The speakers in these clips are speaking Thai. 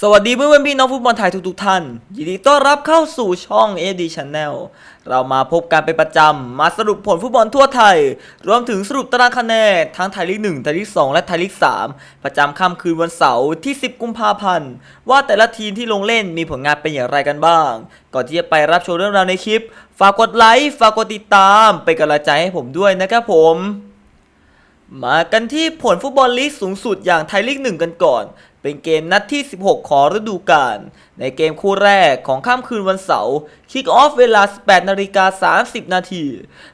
สวัสดีเพื่อนๆพี่น้องฟุตบอลไทยทุกๆท่าน ยินดีต้อนรับเข้าสู่ช่อง AD Channel เรามาพบกันเป็นประจำ มาสรุปผลฟุตบอลทั่วไทย รวมถึงสรุปตารางคะแนนทั้งไทยลีก 1 ไทยลีก 2 และไทยลีก 3 ประจำค่ำคืนวันเสาร์ที่ 10 กุมภาพันธ์ ว่าแต่ละทีมที่ลงเล่นมีผลงานเป็นอย่างไรกันบ้าง ก่อนที่จะไปรับชมเรื่องราวในคลิป ฝากกดไลค์ ฝากกดติดตาม เป็นกำลังใจให้ผมด้วยนะครับผม มากันที่ผลฟุตบอลลีกสูงสุดอย่างไทยลีกหนึ่งกันก่อน เป็นเกมนัดที่ 16 ของฤดูกาล ในเกมคู่แรกของค่ำคืนวันเสาร์ คิกออฟเวลา 18 นาฬิกา 30 นาที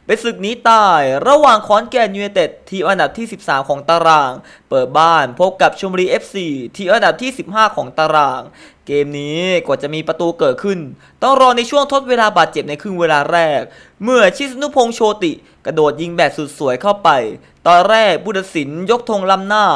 เป็นศึกนี้ตายระหว่างขอนแก่นยูไนเต็ดทีมอันดับที่ 13 ของตาราง เปิดบ้านพบกับชลบุรี FC ทีมอันดับที่ 15 ของตาราง เกมนี้กว่าจะมีประตูเกิดขึ้น ต้องรอในช่วงทดเวลาบาดเจ็บในครึ่งเวลาแรก เมื่อชิสนุพงษ์โชติ กระโดดยิงแบบสุดสวยเข้าไป ตอนแรกบุตสินยกธงล้ำหน้า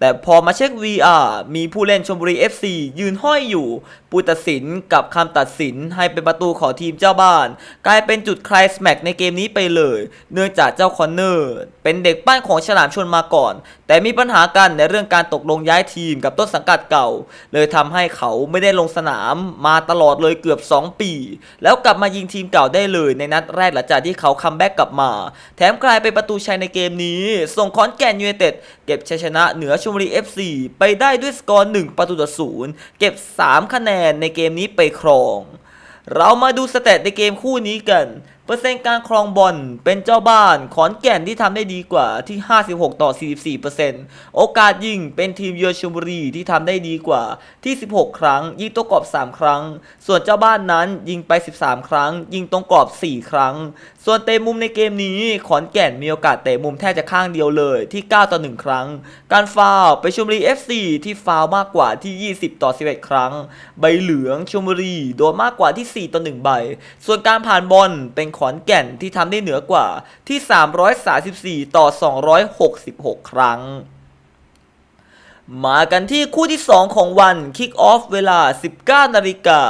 แต่พอมาเช็ค VR มีผู้เล่นชมบุรี FC ยืนห้อยอยู่ผู้ตัดสินกับคำตัดสินให้เป็นประตูของทีมเจ้าบ้าน กลายเป็นจุดคลายสแม็กในเกมนี้ไปเลย เนื่องจากเจ้าคอนเนอร์เป็นเด็กปั้นของฉลามชนมาก่อน แต่มีปัญหากันในเรื่องการตกลงย้ายทีมกับต้นสังกัดเก่า เลยทำให้เขาไม่ได้ลงสนามมาตลอดเลยเกือบ 2 ปี แล้วกลับมายิงทีมเก่าได้เลยในนัดแรกหลังจากที่เขาคัมแบ็กกลับมา แถมกลายเป็นประตูชัยในเกมนี้ ส่งขอนแก่นยูไนเต็ดเก็บชัยชนะเหนือชลบุรี FC ไปได้ด้วยสกอร์ 1 ประตูต่อศูนย์เก็บ 3 คะแนนในเกมนี้ไปครอง เรามาดูสเตตในเกมคู่นี้กัน เปอร์เซ็นต์การครองบอลเป็นเจ้าบ้านขอนแก่นที่ทำได้ดีกว่าที่ 56 ต่อ 44%โอกาสยิงเป็นทีมเยือนชลบุรีที่ทำได้ดีกว่าที่ 16 ครั้ง ยิงตัวกรอบ 3 ครั้ง ส่วนเจ้าบ้านนั้นยิงไป 13 ครั้ง ยิงตรงกรอบ 4 ครั้ง ส่วนเตะมุมในเกมนี้ขอนแก่นมีโอกาสเตะมุมแทบจะข้างเดียวเลยที่ 9 ต่อ 1 ครั้ง การฟาวไปชลบุรี FC ที่ฟาวมากกว่าที่ 20 ต่อ 11 ครั้ง ใบเหลืองชลบุรีโดนมากกว่าที่ 4 ต่อ 1 ใบ ส่วนการผ่านบอลเป็นขอนแก่นที่ทำได้เหนือกว่าที่ 334 ต่อ 266 ครั้ง มากันที่คู่ที่ 2 ของวันคิกออฟเวลา 19นาฬิกา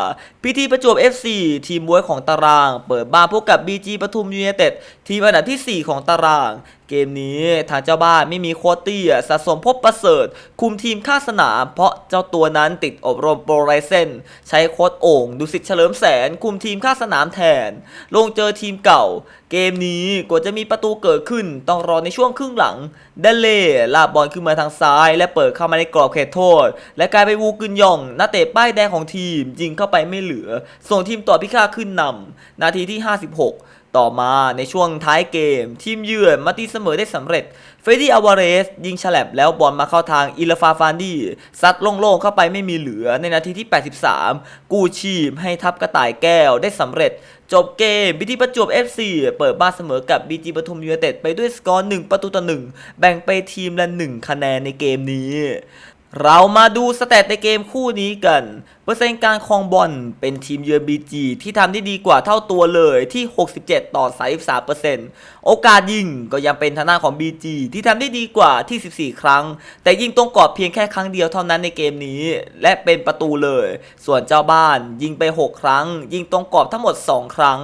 พีทีประจวบ FC ทีมมวยของตาราง เปิดบ้านพบกับ BG ปทุมยูไนเต็ดทีมอันดับที่ 4 ของตาราง เกมนี้ทางเจ้าบ้านไม่มีโคตตี้สะสมพบประเสริฐ คุมทีมข้าสนาม เพราะเจ้าตัวนั้นติดอบรมโปรไลเซนใช้โค้ดโอ่งดุสิตเฉลิมแสน คุมทีมข้าสนามแทน ลงเจอทีมเก่า เกมนี้กว่าจะมีประตูเกิดขึ้น ต้องรอในช่วงครึ่งหลังเดเล่ลากบอลขึ้นมาทางซ้าย และเปิดเข้ามาในกรอบเขตโทษ และกลายเป็นวูกึนยองนักเตะป้ายแดงของทีมยิงเข้าไปไม่เหลือ ส่งทีมต่อพิฆาตขึ้นนำนาทีที่ 56 ต่อมาในช่วงท้ายเกม ทีมเยือนมาตีเสมอได้สำเร็จ เฟรดดี้อาวาเรส ยิงฉลับแล้วบอลมาเข้าทางอิลฟาฟานดี้ซัดโล่งๆเข้าไปไม่มีเหลือในนาทีที่ 83 กู้ชีพให้ทัพกระต่ายแก้วได้สำเร็จ จบเกมบิทีประจวบ FC เปิดบ้านเสมอกับ BG ปทุมยูไนเต็ดไปด้วยสกอร์1ประตูต่อ1แบ่งไปทีมละ1คะแนนในเกมนี้ เรามาดูสแตทในเกมคู่นี้กัน เปอร์เซ็นต์การครองบอลเป็นทีมเยือน BG ที่ทำได้ดีกว่าเท่าตัวเลยที่ 67 ต่อ 33 โอกาสยิงก็ยังเป็นทางหน้าของ BG ที่ทำได้ดีกว่าที่ 14 ครั้ง แต่ยิงตรงกรอบเพียงแค่ครั้งเดียวเท่านั้นในเกมนี้ และเป็นประตูเลย ส่วนเจ้าบ้านยิงไป 6 ครั้ง ยิงตรงกรอบทั้งหมด 2 ครั้ง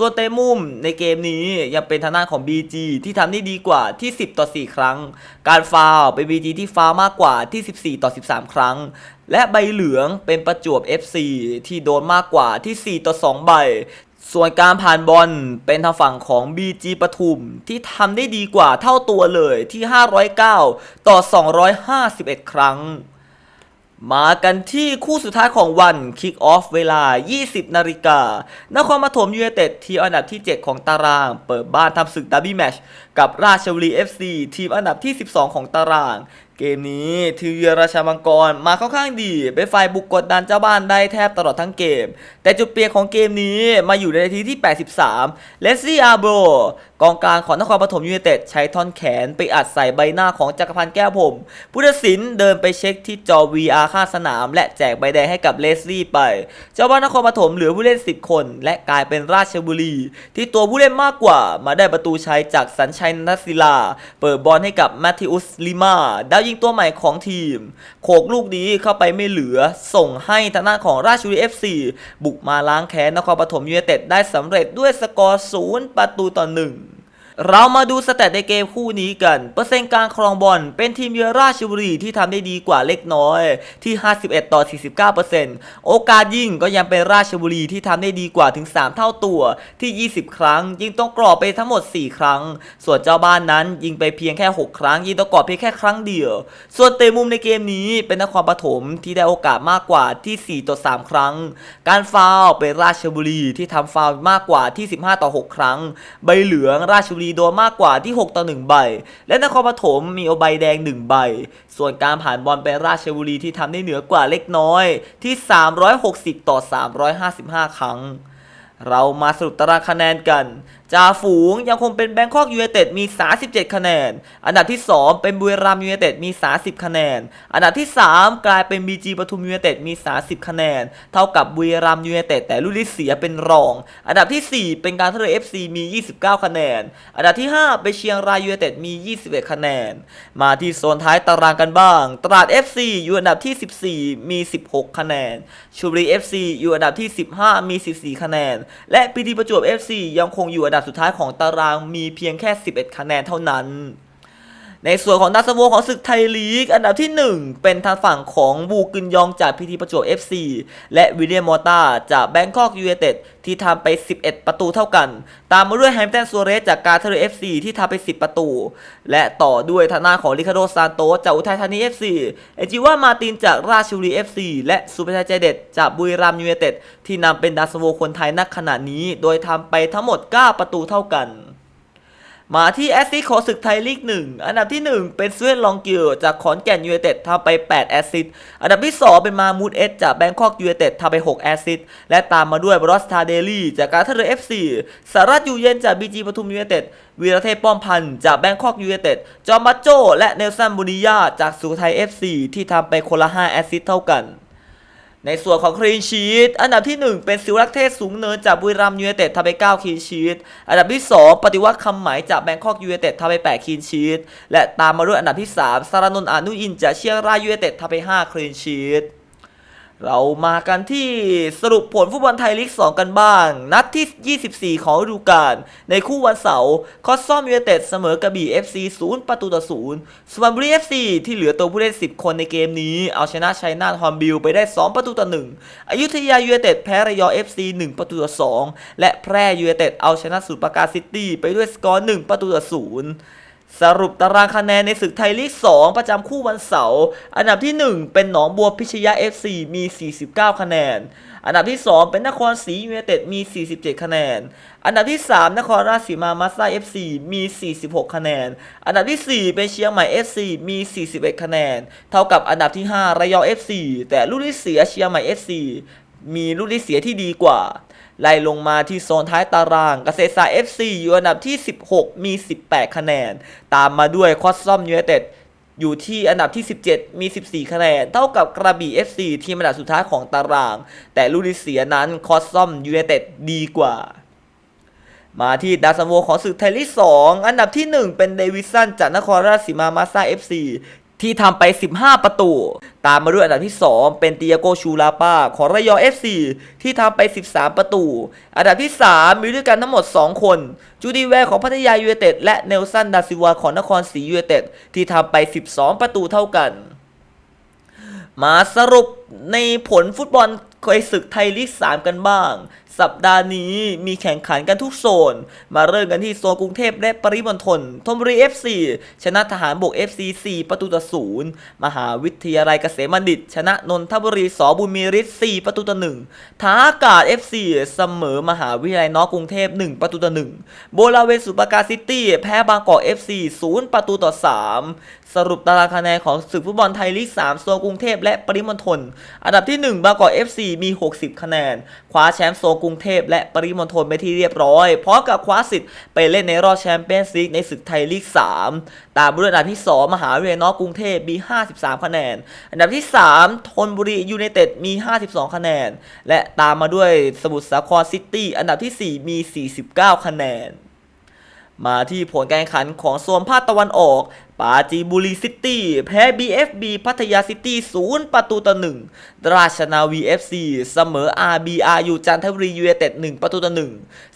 ส่วนเตะมุมในเกมนี้ยังเป็นทางหน้าของ BG ที่ทำได้ดีกว่าที่ 10 ต่อ 4 ครั้ง การฟาวเป็น BG ที่ฟาวมากกว่าที่ 14 ต่อ 13 ครั้ง และใบเหลืองเป็นประจวบ FC ที่โดนมากกว่าที่ 4 ต่อ 2 ใบส่วนการผ่านบอลเป็นทางฝั่งของ BG ปทุมที่ทำได้ดีกว่าเท่าตัวเลยที่ 509 ต่อ 251 ครั้ง มากันที่คู่สุดท้ายของวันคิกออฟเวลา 20 นาฬิกา นครปฐมยูไนเต็ดทีมอันดับที่ 7 ของตาราง เปิดบ้านทำศึกดับบี้แมชกับราชบุรี FC ทีมอันดับที่ 12 ของตาราง เกมนี้ทีมเยือราชามังกรมาค่อนข้างดีเป็นฝ่ายบุกกดดันเจ้าบ้านได้แทบตลอดทั้งเกม แต่จุดเปลี่ยนของเกมนี้มาอยู่ในนาทีที่ 83 เลสซี่อาโบร กองกลางของนครปฐมยูไนเต็ดใช้ท่อนแขนไปอัดใส่ใบหน้าของจักรพันธ์แก้วผมผู้ตัดสินเดินไปเช็คที่จอ VR ข้าสนาม และแจกใบแดงให้กับเลสลี่ไป เจ้าบ้านนครปฐมเหลือผู้เล่น 10 คน และกลายเป็นราชบุรี ที่ตัวผู้เล่นมากกว่า มาได้ประตูชัยจากสัญชัยนัทศิลา เปิดบอลให้กับมาธิอุสลิมาดาวยิงตัวใหม่ของทีม โขกลูกนี้เข้าไปไม่เหลือ ส่งให้ทางด้านของราชบุรี FC บุกมาล้างแค้นนครปฐมยูไนเต็ดได้สำเร็จด้วยสกอร์ศูนย์ประตูต่อหนึ่ง เรามาดูสแตทในเกมคู่นี้กัน เปอร์เซ็นต์การครองบอลเป็นทีมเยือราชบุรีที่ทำได้ดีกว่าเล็กน้อยที่ 51 ต่อ 49%โอกาสยิงก็ยังเป็นราชบุรีที่ทำได้ดีกว่าถึง 3 เท่าตัวที่ 20 ครั้ง ยิงตรงกรอบไปทั้งหมด 4 ครั้ง ส่วนเจ้าบ้านนั้นยิงไปเพียงแค่ 6 ครั้ง ยิงตรงกรอบเพียงแค่ครั้งเดียว ส่วนเตะมุมในเกมนี้เป็นนครปฐมที่ได้โอกาสมากกว่าที่ 4 ต่อ 3 ครั้ง การฟาวเป็นราชบุรีที่ทำฟาวมากกว่าที่ 15 ต่อ 6 ครั้ง ใบเหลืองราชบุรีโดนมากกว่าที่ 6 ต่อ 1 ใบ และนครปฐมมีโอใบแดง 1 ใบ ส่วนการผ่านบอลเป็นราชบุรีที่ทำได้เหนือกว่าเล็กน้อยที่ 360 ต่อ 355 ครั้ง เรามาสรุปตารางคะแนนกันจ่าฝูงยังคงเป็นแบงคอกยู i นเต็ดมี 37 คะแนน อันดับที่ 2 เป็นบุรีรัมย์ยู i นเต็ดมี 30 คะแนน อันดับที่ 3 กลายเป็นบีจีปทุมยู i นเต็ดมี 30 คะแนน เท่ากับบุรีรัมย์ยู i นเต็ดแต่ลูกที่เสียเป็นรอง อันดับทีสี่4 เป็นการท่าเรือ FC มี 29 คะแนน อันดับที่ 5 เป็นเชียงรายยู i นเต็ดมี 21 คะแนน มาที่โซนท้ายตารางกันบ้าง ตราด FC อยู่อันดับที่ 14 มี 16 คะแนนชลบุรี FC อยู่อันดับที่ 15 มี 14 คะแนน และพีทีประจวบ FC ยังคงอยู่อันดับสุดท้ายของตารางมีเพียงแค่ 11 คะแนนเท่านั้น ในส่วนของดัสโวของศึกไทยลีก อันดับที่ 1 เป็นทางฝั่งของบูกึนยองจากพีทีประจวบ FC และวิลเลียมมอต้าจากแบงคอกยู i นเต็ดที่ทำไป 11 ประตูเท่ากัน ตามมาด้วยแฮมป์ตันซัวเรสจากกาเทเลเอฟซีที่ทำไป 10 ประตู และต่อด้วยทางหน้าของริคาโดซานโตจากอุทัยธานี FC เอจิว่ามาตินจากราชบุรี FC และสุภชัยใจเด็ดจากบุรีรัมย์ยู i นเต็ดที่นำเป็นดัสโวคนไทยนักขณะนี้ โดยทำไปทั้งหมด 9 ประตูเท่ากัน มาที่แอสซิสของศึกไทยลีก 1 อันดับที่ 1 เป็นสเวตลองเกียวจากขอนแก่นยู i นเต็ดทำไป 8 แอสซิสอันดับที่ 2 เป็นมามูดเอสจากแบงคอกยู i นเต็ดทำไป 6 แอสซิสและตามมาด้วยบรอสทาเดลี่จากการท่าเรือ FC สารัตยูเย็นจากบีจีปทุมยู i นเต็ดวีรเทพป้อมพันธ์จากแบงคอกยู i นเต็ดจอมบัตโจและเนลสันบุนิยาจากสุโขทัย FC ที่ทำไปคนละ 5 แอสซิสเท่ากัน ในส่วนของคลีนชีตอันดับที่ 1 เป็นซิลรักเทศสูงเนินจากบุรีรัมยูเนเต็ดทำไป9คลีนชีตอันดับที่ 2 ปฏิวัติคำหมายจากแบงคอกยูเนเต็ดทำไป8คลีนชีตและตามมาด้วยอันดับที่ 3 สารนนท์อนุอินจากเชียงรายยูเนเต็ดทำไป5คลีนชีต เรามากันที่สรุปผลฟุตบอลไทยลีก 2 กันบ้าง นัดที่ 24 ของฤดูกาลในคู่วันเสาร์คอสซอมยูไนเต็ดเสมอกระบี่ FC 0 ประตูต่อ 0สุพรรณบุรี FC ที่เหลือตัวผู้เล่น 10 คนในเกมนี้ เอาชนะชัยนาทฮอมบิลไปได้ 2 ประตูต่อ 1อยุธยายูไนเต็ดแพ้ระยอง FC 1 ประตูต่อ 2 และแพร่ยูไนเต็ดเอาชนะสุพรรณปราการซิตี้ไปด้วยสกอร์ 1 ประตูต่อ 0 สรุปตารางคะแนนในศึกไทยลีก 2 ประจำคู่วันเสาร์อันดับที่ 1 เป็นหนองบัวพิชยะ FC มี 49 คะแนน อันดับที่ 2 เป็นนครศรียูไนเต็ดมี 47 คะแนน อันดับที่ 3 นครราชสีมามาสด้า FC มี 46 คะแนน อันดับที่ 4 เป็นเชียงใหม่ FC มี 41 คะแนน เท่ากับอันดับที่ 5 ระยอง FC แต่ลูกที่เสียเชียงใหม่ FC มีลูกที่เสียที่ดีกว่า ไล่ลงมาที่โซนท้ายตาราง เกษตรศาสตร์ FC อยู่อันดับที่ 16 มี 18 คะแนน ตามมาด้วยคอสซอมยูไนเต็ดอยู่ที่อันดับที่ 17 มี 14 คะแนน เท่ากับกระบี่ FC ทีมอันดับสุดท้ายของตาราง แต่ลูกที่เสียนั้นคอสซอมยูไนเต็ดดีกว่า มาที่ดาวซันโวของศึกไทยลีก2อันดับที่ 1 เป็นเดวิสันจากนครราชสีมามาซา FC ที่ทำไป 15 ประตู ตามมาด้วยอันดับที่ 2 เป็นเตียโกชูลาปาของระยอง FC ที่ทำไป 13 ประตู อันดับที่ 3 มีด้วยกันทั้งหมด 2 คน จูดีแวร์ของพัทยายูไนเต็ดและเนลสันดาซิวาของนครศรียูไนเต็ดที่ทำไป 12 ประตูเท่ากัน มาสรุปในผลฟุตบอลในศึกไทยลีก 3 กันบ้าง สัปดาห์นี้มีแข่งขันกันทุกโซน มาเริ่มกันที่โซนกรุงเทพและปริมณฑลธนบุรี FC ชนะทหารบก FC 4 ประตูต่อ0มหาวิทยาลัยเกษมบัณฑิต ชนะนนทบุรีสอบุญมีฤทธิ์4ประตูต่อ1ท้าอากาศ FC เสมอมหาวิทยาลัยนอกรุงเทพ 1 ประตูต่อ1โบราเวสุปาการซิตี้แพ้บางกอก FC 0 ประตูต่อ 3 สรุปตารางคะแนนของศึกฟุตบอลไทยลีก 3 โซนกรุงเทพและปริมณฑลอันดับที่ 1 บางกอก FC มี 60 คะแนน คว้าแชมป์โซนกรุงุงเทพและปริมณฑลไปที่เรียบร้อยพร้อมกับคว้าสิทธิ์ไปเล่นในรอบแชมเปี้ยนส์ลีกในศึกไทยลีก 3 ตามด้วยอันดับที่ 2 มหาวิทยาลัยนอกกรุงเทพมี 53 คะแนน อันดับที่ 3 ธนบุรียูไนเต็ดมี 52 คะแนน และตามมาด้วยสมุทรสาครซิตี้อันดับที่ 4 มี 49 คะแนน มาที่ผลการแข่งขันของโซนภาคตะวันออก ปาจีบุรีซิตี้แพ้ BFB พัทยาซิตี้ศูนย์ประตูต่อหนึ่งราชนาวี FC เสมอ RBRU จันทบุรียูเอเต็ด1ประตูต่อหนึ่ง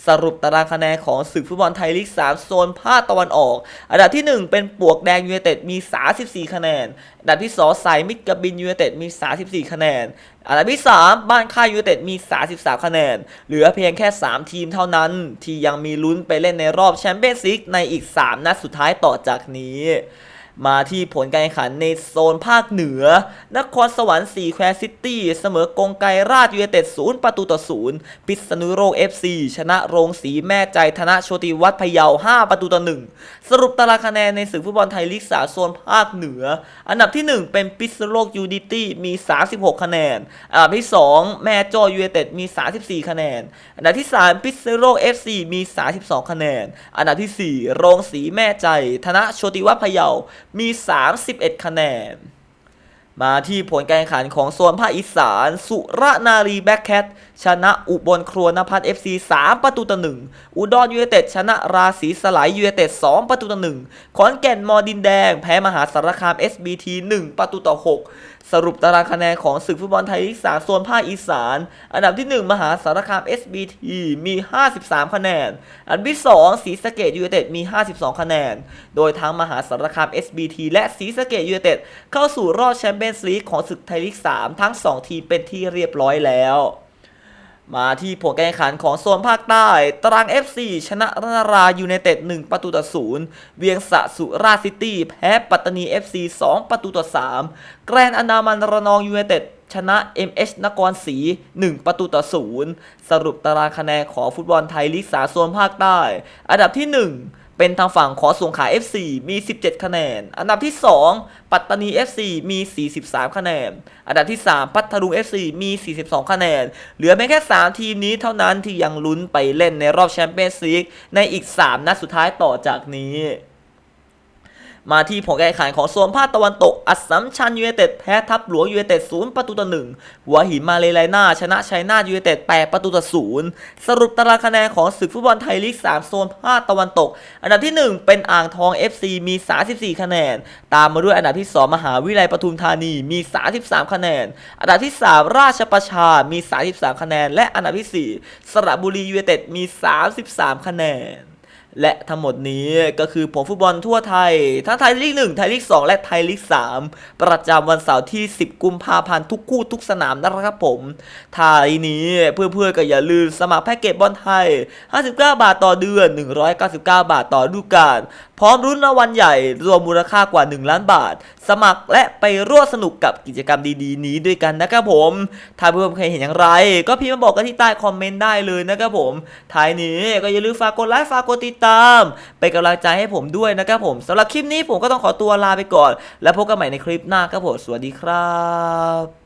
สรุปตารางคะแนนของศึกฟุตบอลไทยลีก 3 โซนภาคตะวันออก อันดับที่ 1 เป็นปวกแดงยูเอเต็ดมี 34 คะแนน อันดับที่ 2 สายมิตรกบินยูเอเต็ดมี 34 คะแนนอันดับที่ 3 บ้านค่ายยูเต็ดมี 33 คะแนน เหลือเพียงแค่ 3 ทีมเท่านั้น ที่ยังมีลุ้นไปเล่นในรอบแชมเปี้ยนส์ลีกในอีก 3 นัดสุดท้ายต่อจากนี้ มาที่ผลการแข่งขันในโซนภาคเหนือ นครสวรรค์4แควซิตี้เสมอกงไกรราชยูเนเต็ด0ประตูต่อ0พิษณุโลก FC ชนะโรงสีแม่ใจธนโชติวัฒน์พะเยา5ประตูต่อ1สรุปตารางคะแนนในศึกฟุตบอลไทยลีกสาโซนภาคเหนือ อันดับที่1เป็นพิษณุโลกยูนิตี้มี 36 คะแนน อันดับที่2แม่โจยูเนเต็ดมี 34 คะแนน อันดับที่3พิษณุโลก FC มี 32 คะแนน อันดับทีสี่4โรงสีแม่ใจธนโชติวัฒน์พะเยามี 31 คะแนน มาที่ผลการแข่งขันของโซนภาคอีสาน สุรนารีแบ็คแคทชนะอุบลครัวนภัทร FC 3ประตูต่อหนึ่งอุดรยูเนเต็ดชนะราศีสลายยูเนเต็ด2ประตูต่อหนึ่งขอนแก่นมอดินแดง แพ้มหาสารคาม SBT 1ประตูต่อ6 สรุปตารางคะแนนของศึกฟุตบอลไทยลีกสามโซนภาคอีสาน อันดับที่ 1 มหาสารคาม SBT มี 53 คะแนน อันดับที่ 2 ศรีสะเกดยูเนเต็ดมี 52 คะแนน โดยทั้งมหาสารคาม SBT และศรีสะเกดยูเนเต็ดเข้าสู่รอบแชมเปี้ยนส์ลีกของศึกไทยลีก 3 ทั้ง 2 ทีมเป็นที่เรียบร้อยแล้ว มาที่ผลการแข่งขันของโซนภาคใต้ตรัง FC ชนะนารายูไนเต็ด1ประตูต่อ0เวียงสะสุราซิตี้ แพ้ปัตตานี FC 2 ประตูต่อ3แกรนอันดามันระนองยูไนเต็ดชนะ MH นครศรี1 ประตูต่อ 0 สรุปตารางคะแนนของฟุตบอลไทยลีกสาโซนภาคใต้ อันดับที่ 1 เป็นทางฝั่งของสงขลา FC มี 17 คะแนน อันดับที่ 2 ปัตตานี FC มี 43 คะแนน อันดับที่ 3 พัทลุง FC มี 42 คะแนน เหลือเพียงแค่ 3 ทีมนี้เท่านั้นที่ยังลุ้นไปเล่นในรอบแชมเปี้ยนส์ลีกในอีก 3 นัดสุดท้ายต่อจากนี้ มาที่ผลการแข่งขันของโซนภาคตะวันตก อัสสัมชัญยูเนเต็ดแพ้ทับหลวงยูเนเต็ดศูนย์ประตูต่อหนึ่งหัวหินมาเลไลนาชนะชัยนาทยูเนเต็ดแปดประตูต่อศูนย์สรุปตารางคะแนนของศึกฟุตบอลไทยลีก3โซนภาคตะวันตก อันดับที่ 1 เป็นอ่างทอง FC มี 34 คะแนน ตามมาด้วยอันดับที่ 2 มหาวิทยาลัยปทุมธานีมี 33 คะแนน อันดับที่ 3 ราชประชา มี 33 คะแนน และอันดับที่ 4 สระบุรียูเนเต็ดมี 33 คะแนน และทั้งหมดนี้ก็คือผลฟุตบอลทั่วไทย ทั้งไทยลีก 1 ไทยลีก 2 และไทยลีก 3 ประจำวันเสาร์ที่ 10 กุมภาพันธ์ทุกคู่ทุกสนามนะครับผมไทยนี้เพื่อนๆก็อย่าลืมสมัครแพ็กเกจบอลไทย 59 บาทต่อเดือน 199 บาทต่อฤดูกาลพร้อมรุ่นรางวัลใหญ่ รวมมูลค่ากว่า 1 ล้านบาท สมัครและไปร่วมสนุกกับกิจกรรมดีๆ นี้ด้วยกันนะครับผม ถ้าเพื่อนๆเคยเห็นอย่างไร ก็พิมพ์มาบอกกันที่ใต้คอมเมนต์ได้เลยนะครับผมท้ายนี้ก็อย่าลืมฝากกดไลค์ฝากกดติดตาม ไปกำลังใจให้ผมด้วยนะครับผมสำหรับคลิปนี้ผมก็ต้องขอตัวลาไปก่อน แล้วพบกันใหม่ในคลิปหน้าครับผมสวัสดีครับ